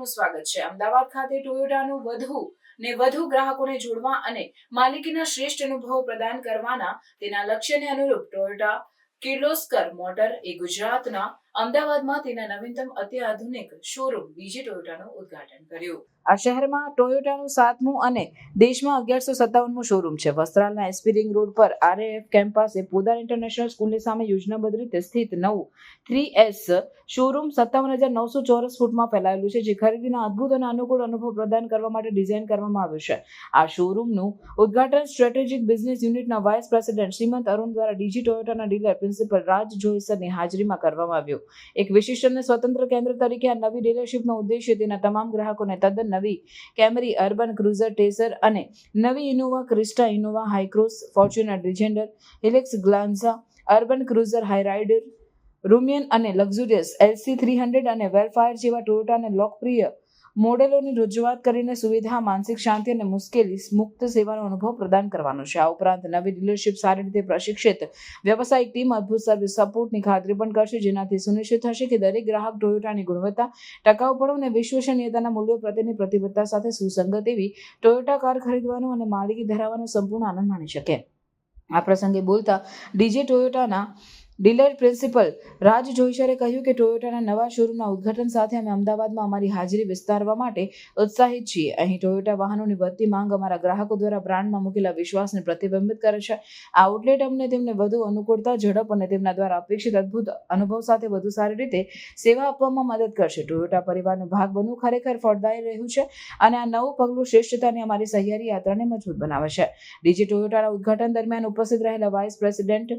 આપનું સ્વાગત છે. અમદાવાદ ખાતે ટોયોટાનું વધુ ને વધુ ગ્રાહકોને જોડવા અને માલિકીના શ્રેષ્ઠ અનુભવો પ્રદાન કરવાના તેના લક્ષ્યને અનુરૂપ ટોયોટા કિર્લોસ્કર મોટર એ ગુજરાતના અમદાવાદમાં તેના નવીનતમ અત્યાધુનિક શોરૂમ ડીજી ટોયોટાનું ઉદઘાટન કર્યું. આ શહેરમાં ટોયોટાનું સાતમું અને દેશમાં અગિયારસો સત્તાવનમું શોરૂમ છે. વસ્ત્રાલના એસપી રિંગ રોડ પર આરએએફ કેમ્પાસે પોદાર ઇન્ટરનેશનલ સ્કૂલની સામે યોજનાબદ્ધ રીતે સ્થિત નવું થ્રી એસ શોરૂમ સત્તાવન હજાર નવસો ચોરસ ફૂટમાં ફેલાયેલું છે, જે ખરીદીના અદ્ભુત અને અનુકૂળ અનુભવ પ્રદાન કરવા માટે ડિઝાઇન કરવામાં આવ્યું છે. આ શોરૂમનું ઉદ્ઘાટન સ્ટ્રેટેજિક બિઝનેસ યુનિટના વાઇસ પ્રેસિડેન્ટ શ્રીમંત અરુણ દ્વારા ડીજી ટોયોટાના ડીલર પ્રિન્સિપલ રાજ જોઈસરની હાજરીમાં કરવામાં આવ્યો. એક વિશિષ્ટ અને સ્વતંત્ર કેન્દ્ર તરીકે આ નવી ડીલરશીપનો ઉદ્દેશ્ય તેના તમામ ગ્રાહકોને તદ્દન નવી કેમરી, અર્બન ક્રુઝર, ટેસર અને નવી Innova, Crysta Innova, Hycross, Fortuner, Legender, Hilux, Glanza, Urban Cruiser Hyryder Rumion અને લક્ઝુરિયસ, એલસી થ્રી હંડ્રેડ અને વેલફાયર જેવા ટોયોટાને લોકપ્રિય મોડેલોની રજૂઆત કરીને સુવિધા, માનસિક શાંતિ અને મુશ્કેલી મુક્ત સેવાનો અનુભવ પ્રદાન કરવાનો છે. આ ઉપરાંત નવી ડીલરશીપ સારી રીતે પ્રશિક્ષિત વ્યવસાયિક ટીમ, અદ્ભુત સર્વિસ સપોર્ટની ખાતરી પણ કરશે, જેનાથી સુનિશ્ચિત થશે કે દરેક ગ્રાહક ટોયોટાની ગુણવત્તા ટકાઉપણું અને વિશ્વસનીયતાના મૂલ્યો પ્રત્યેની પ્રતિબદ્ધતા સાથે સુસંગત એવી ટોયોટા કાર ખરીદવાનો અને માલિકી ધરાવવાનો સંપૂર્ણ આનંદ માણી શકે. આ પ્રસંગે બોલતા ડીજે ટોયોટાના ડીલર પ્રિન્સિપલ રાજ જોઈશરે કહ્યું કે ટોયોટાના નવા શોરૂમના ઉદ્ઘાટન સાથે અમે અમદાવાદમાં અમારી હાજરી વિસ્તારવા માટે ઉત્સાહિત છીએ. અહીં ટોયોટા વાહનોની વધતી માંગ અમારા ગ્રાહકો દ્વારા બ્રાન્ડમાં મૂકેલા વિશ્વાસને પ્રતિબિંબિત કરે છે. આ આઉટલેટ અમને તેમને વધુ અનુકૂળતા, ઝડપ અને તેમના દ્વારા અપેક્ષિત અદ્ભુત અનુભવ સાથે વધુ સારી રીતે સેવા આપવામાં મદદ કરશે. ટોયોટા પરિવારનો ભાગ બનવું ખરેખર ફળદાયી રહ્યું છે અને આ નવું પગલું શ્રેષ્ઠતાની અમારી સહિયારી યાત્રાને મજબૂત બનાવે છે. ડીજી ટોયોટાના ઉદઘાટન દરમિયાન ઉપસ્થિત રહેલા વાઇસ પ્રેસિડેન્ટ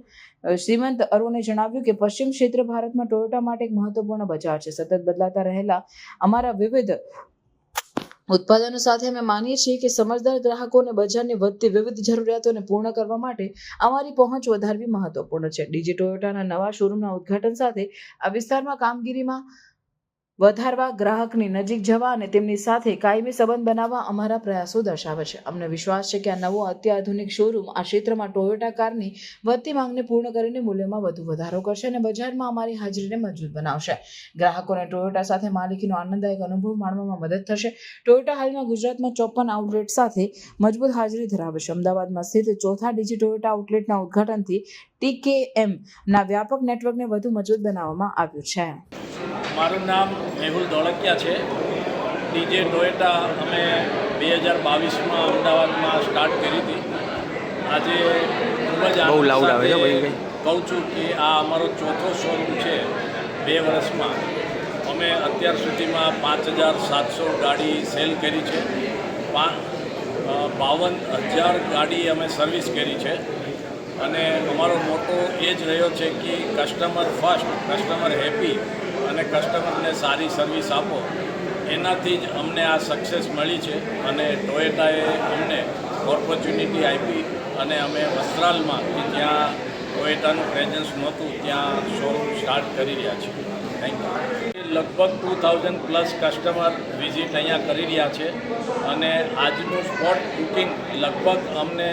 શ્રીમંત અરુણે જણાવ્યું કે પશ્ચિમ ક્ષેત્ર ભારતમાં ટોયોટા માટે એક મહત્વપૂર્ણ બજાર છે. સતત બદલાતા રહેલા અમારા વિવિધ ઉત્પાદનો સાથે અમે માનીએ છીએ કે સમજદાર ગ્રાહકોને બજારની વધતી વિવિધ જરૂરિયાતોને પૂર્ણ કરવા માટે અમારી પહોંચ વધારવી મહત્વપૂર્ણ છે. ડીજી ટોયોટાના નવા શોરૂમના ઉદ્ઘાટન સાથે આ વિસ્તારમાં કામગીરીમાં વધારવા ગ્રાહકની નજીક જવા અને તેમની સાથે કાયમી સંબંધ બનાવવા અમારા પ્રયાસો દર્શાવે છે. અમને વિશ્વાસ છે કે આ નવો અત્યાધુનિક શોરૂમ આ ક્ષેત્રમાં ટોયોટા કારની વધતી માંગને પૂર્ણ કરીને મૂલ્યમાં વધુ વધારો કરશે અને બજારમાં અમારી હાજરીને મજબૂત બનાવશે. ગ્રાહકોને ટોયોટા સાથે માલિકીનો આનંદદાયક અનુભવ માણવામાં મદદ થશે. ટોયોટા હાલમાં ગુજરાતમાં ચોપન આઉટલેટ સાથે મજબૂત હાજરી ધરાવે છે. અમદાવાદમાં સ્થિત ચોથા ડીજી ટોયોટા આઉટલેટના ઉદ્ઘાટનથી ટીકેએમના વ્યાપક નેટવર્કને વધુ મજબૂત બનાવવામાં આવ્યું છે. મારું નામ મેહુલ ધોળકિયા છે. ડીજે ટોયોટા અમે બે હજાર બાવીસમાં અમદાવાદમાં સ્ટાર્ટ કરી હતી. આજે ખૂબ જ બહુ આવે છે. કહું છું કે આ અમારો ચોથો શોરૂમ છે બે વર્ષમાં. અમે અત્યાર સુધીમાં પાંચ હજાર સાતસો ગાડી સેલ કરી છે. બાવન હજાર ગાડી અમે સર્વિસ કરી છે. અને અમારો મોટો એ જ રહ્યો છે કે કસ્ટમર ફર્સ્ટ કસ્ટમર હેપી અને કસ્ટમરને સારી સર્વિસ આપો, એનાથી જ અમને આ સક્સેસ મળી છે અને ટોયેટાએ અમને ઓપોર્ચ્યુનિટી આપી અને અમે વસ્ત્રાલમાં કે જ્યાં ટોયેટાનું પ્રેઝન્સ નહોતું, ત્યાં શોરૂમ સ્ટાર્ટ કરી રહ્યા છીએ. થેન્ક યુ લગભગ two thousand plus customer visit અહીંયા કરી રહ્યા છે અને આજનું સ્પોટ બુકિંગ લગભગ અમને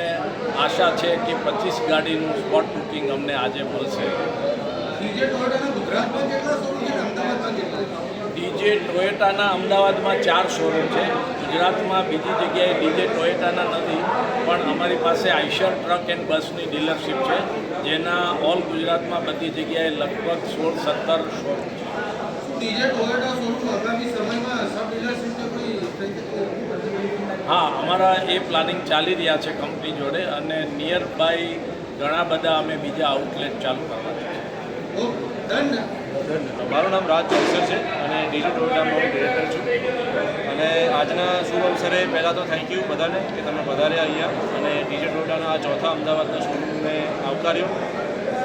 આશા છે કે પચીસ ગાડીનું સ્પોટ બુકિંગ અમને આજે મળશે. ગુજરાતમાં કેટલા ડીજે ટોયોટાના અમદાવાદમાં ચાર શોરૂમ છે. ગુજરાતમાં બીજી જગ્યાએ ડીજે ટોયોટાના નથી પણ અમારી પાસે આઈશર ટ્રક એન્ડ બસની ડીલરશીપ છે જેના ઓલ ગુજરાતમાં બધી જગ્યાએ લગભગ સોળ સત્તર શોરૂમ છે. ડીજે ટોયોટા શોરૂમ આગામી સમયમાં સબ ડીલરશીપને હા અમારા એ પ્લાનિંગ ચાલી રહ્યા છે કંપની જોડે અને નિયર બાય ઘણા બધા અમે બીજા આઉટલેટ ચાલુ કરવાના છે. મારું નામ રાજ જોઈસર છે અને ડીજી ટોયોટામાં હું ડિરેક્ટર છું. અને આજના શુભ અવસરે પહેલાં તો થેન્ક યુ બધાને કે તમે વધારે અહીંયા અને ડીજી ટોયોટાના આ ચોથા અમદાવાદના શોરૂમને આવકાર્યો.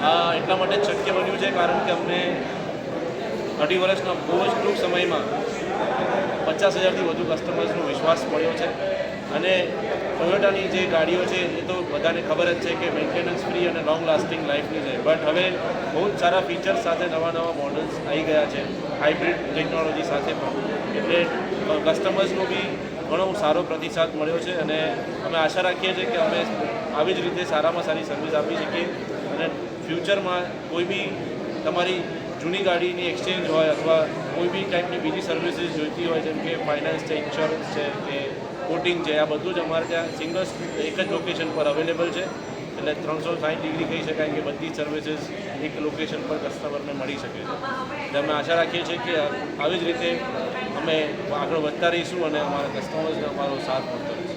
આ એટલા માટે જ શક્ય બન્યું છે કારણ કે અમને અઢી વર્ષના બહુ જ ટૂંક સમયમાં પચાસ હજારથી વધુ કસ્ટમર્સનો વિશ્વાસ મળ્યો છે. અને ટોયોટાની જે ગાડીઓ છે, એ તો બધાને ખબર જ છે કે મેન્ટેનન્સ ફ્રી અને લોંગ લાસ્ટિંગ લાઈફની છે. બટ હવે બહુ જ સારા ફીચર્સ સાથે નવા નવા મોડલ્સ આવી ગયા છે હાઇબ્રિડ ટેકનોલોજી સાથે પણ. એટલે કસ્ટમર્સનો બી ઘણો સારો પ્રતિસાદ મળ્યો છે અને અમે આશા રાખીએ છીએ કે અમે આવી જ રીતે સારામાં સારી સર્વિસ આપી શકીએ. અને ફ્યુચરમાં કોઈ બી તમારી જૂની ગાડીની એક્સચેન્જ હોય અથવા કોઈ બી ટાઈપની બીજી સર્વિસીસ જોઈતી હોય, જેમ કે ફાઇનાન્સ છે ઇન્સ્યોરન્સ છે, કે કોટિંગ છે, આ બધું જ અમારે ત્યાં સિંગલ એક જ લોકેશન પર અવેલેબલ છે. એટલે ત્રણસો સાઠ ડિગ્રી કહી શકાય કે બધી સર્વિસીસ એક લોકેશન પર કસ્ટમરને મળી શકે છે. એટલે અમે આશા રાખીએ છીએ કે આવી જ રીતે અમે આગળ વધતા રહીશું અને અમારા કસ્ટમર્સને અમારો સાથ મળતો રહીશું.